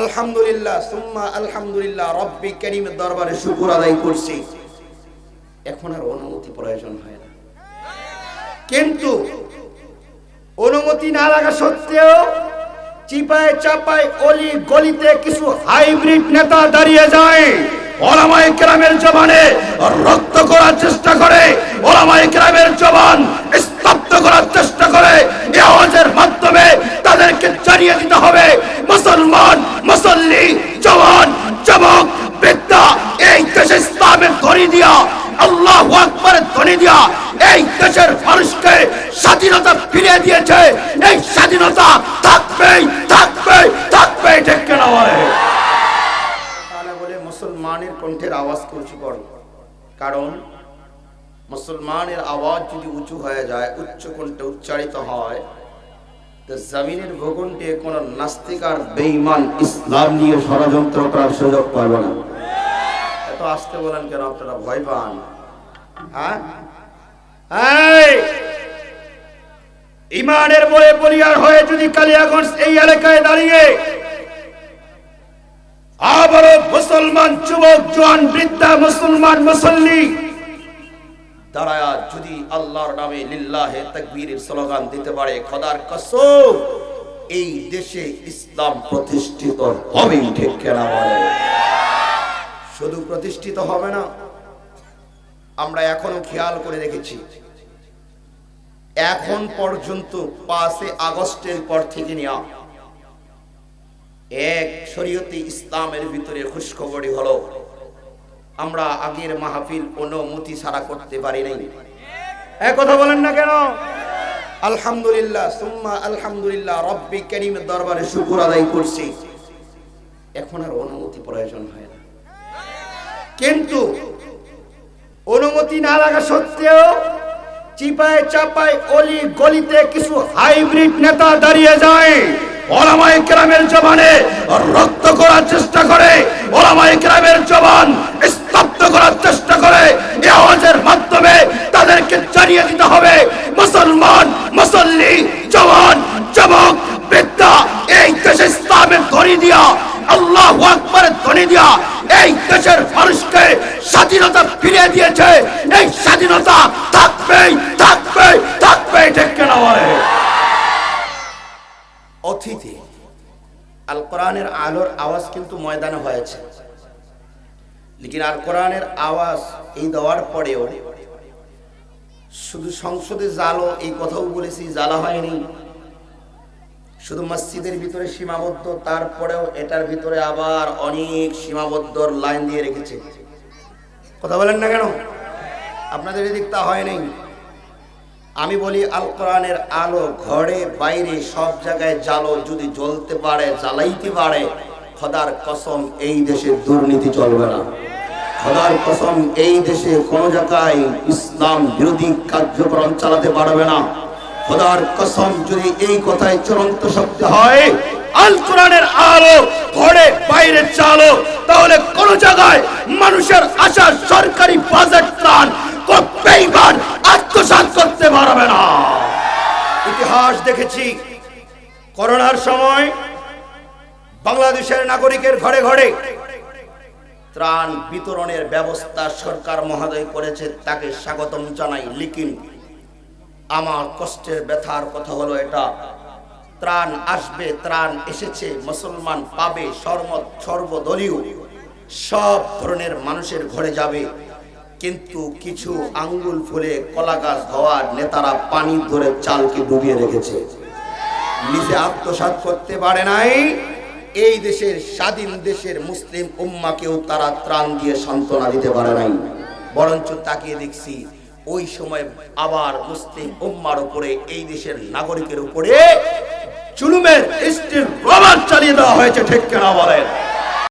আলহামদুলিল্লাহ, সুম্মা আলহামদুলিল্লাহ, রব্বি করিমের দরবারে শুকুর আদায় করছি। এখন আর অনুমতি প্রয়োজন হয় না। কিন্তু অনুমতি না লাগা সত্ত্বেও চিপায় চাপায় অলি গলিতে কিছু হাইব্রিড নেতা দাঁড়িয়ে যায়। ওলামাই গ্রামের জবানে রক্ত করার চেষ্টা করে ওলামাই গ্রামের জবান স্তব্ধ করার চেষ্টা করে এই আওয়াজের মাধ্যমে তাদেরকে জানিয়ে দিতে হবে মুসলমান মুসল্লি জওয়ান যুবক বৃদ্ধা এই দেশে ইসলামের ধরি দিয়া আল্লাহ আকবরের ধ্বনি দিয়া এই দেশের মানুষকে স্বাধীনতা ফিরিয়ে দিয়েছে এই স্বাধীনতা মুসলমানের আওয়াজ আওয়াজ যদি উঁচু হয়ে যায়, উচ্চ কণ্ঠে উচ্চারিত হয়, তো জমিনের ভূখণ্ডে কোন নাস্তিক আর বেঈমান ইসলাম নিয়ে ষড়যন্ত্র করার সুযোগ পাবে না। এত আসতে বলেন কেন, আপনারা ভয় পান? হ্যাঁ এই! ইমানের বয়ে বলিয়ার হয়ে যদি কালিয়াগঞ্জ এই এলাকায় দাঁড়িয়ে আবারও মুসলমান যুবক, জোয়ান, বৃদ্ধা, মুসলমান, মুসল্লি যদি আল্লাহর নামে লিল্লাহে স্লোগান দিতে পারে এই দেশে ইসলাম প্রতিষ্ঠিত হবে ঠিক কেনা বলে শুধু প্রতিষ্ঠিত হবে না, আমরা এখনও খেয়াল করে দেখেছি এখন পর্যন্ত পাঁচে আগস্টের পর থেকে নেওয়া এক শরীয়তে ইসলামের ভিতরে খুশখবরই হলো, আমরা আগের মাহফিল অনুমতি ছাড়া করতে পারি নাই। এক কথা বলেন না কেন? আলহামদুলিল্লাহ, সুম্মা আলহামদুলিল্লাহ, রব্বি করিমের দরবারে শুকুর আদায় করছি। এখন আর অনুমতি প্রয়োজন হয় না। কিন্তু অনুমতি না লাগা সত্ত্বেও চিপায় চাপায় অলি গলিতে কিছু হাইব্রিড নেতা দাঁড়িয়ে যায়। ওলামাই গ্রামের জবানে রক্ত করার চেষ্টা করে। ওলামাই গ্রামের জবান স্তব্ধ করার চেষ্টা করে। আওয়াজের মাধ্যমে তাদেরকে জানিয়ে দিতে হবে, মুসলমান, মুসল্লি, জওয়ান, যুবক, বৃদ্ধা, এই দেশে ইসলামের ধরি দিয়া, আল্লাহ আকবরের ধ্বনি দিয়া, এই দেশের মানুষকে স্বাধীনতা ফিরিয়ে দিয়েছে, এই অতীতে আল কোরআনের আলোর আওয়াজ কিন্তু ময়দানে হয়েছে। লেকিন আল কোরআনের আওয়াজ এই দেওয়ার পরেও শুধু সংসদে জালো এই কথাও বলেছি, জ্বালা হয়নি। শুধু মসজিদের ভিতরে সীমাবদ্ধ, তারপরেও এটার ভিতরে আবার অনেক সীমাবদ্ধ লাইন দিয়ে রেখেছে। কথা বলেন না কেন? আপনাদের এদিক তা হয় নাই আমি বলি আল কোরআনের আলো ঘরে, বাইরে, সব জায়গায় জালো যদি জ্বলতে পারে, জ্বালাইতে পারে, খদার কসম এই দেশে দুর্নীতি চলবে না। খদার কসম এই দেশে কোন জায়গায় ইসলাম বিরোধী কার্যক্রম চালাতে পারবে না। খোদার কসম যদি এই কথায় চূড়ান্ত শব্দ হয় আল কোরআনের আলো ঘরে বাইরে চালো। তাহলে কোন জায়গায় মানুষের আশা সরকারি বাজেট ত্রাণ বেইমান আত্মসাৎ করতে পারবে না। ইতিহাস দেখেছি, করোনার সময় বাংলাদেশের নাগরিকের ঘরে ঘরে ত্রাণ বিতরণের ব্যবস্থা সরকার মহোদয় করেছে, তাকে স্বাগতম জানাই। লিখিন আমার কষ্টের ব্যথার কথা হলো এটা। ত্রাণ আসবে, ত্রাণ এসেছে, মুসলমান পাবে সর্ব সর্বদলীয়। সব ধরনের মানুষের ঘরে যাবে। কিন্তু কিছু আঙ্গুল ফুলে কলা গাছ হওয়ার নেতারা পানি ধরে চালকে ডুবিয়ে রেখেছে। নিজে আত্মসাৎ করতে পারে নাই। এই দেশের স্বাধীন দেশের মুসলিম উম্মাকেও তারা ত্রাণ দিয়ে সান্ত্বনা দিতে পারে নাই। বরঞ্চ তাকিয়ে দেখছি, ওই সময় আবার মুসলিম উম্মার উপরে, এই দেশের নাগরিকের উপরে চুলুমের স্টিল রবার চালিয়ে দেওয়া হয়েছে ঠিক কেনা বলেন?